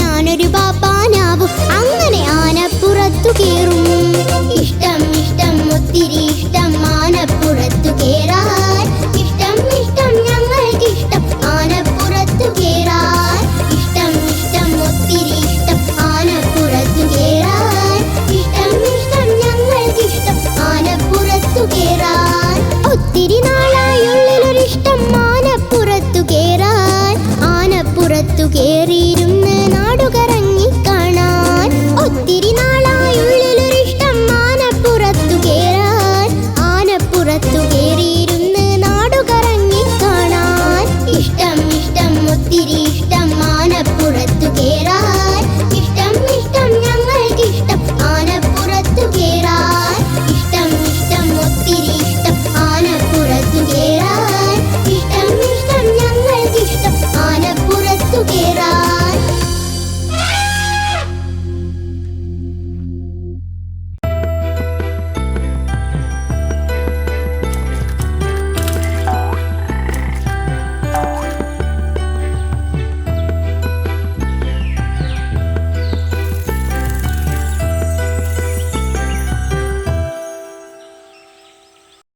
ഞാനൊരു പാപ്പാനാവും. അങ്ങനെ ആന പുറത്തു കേറും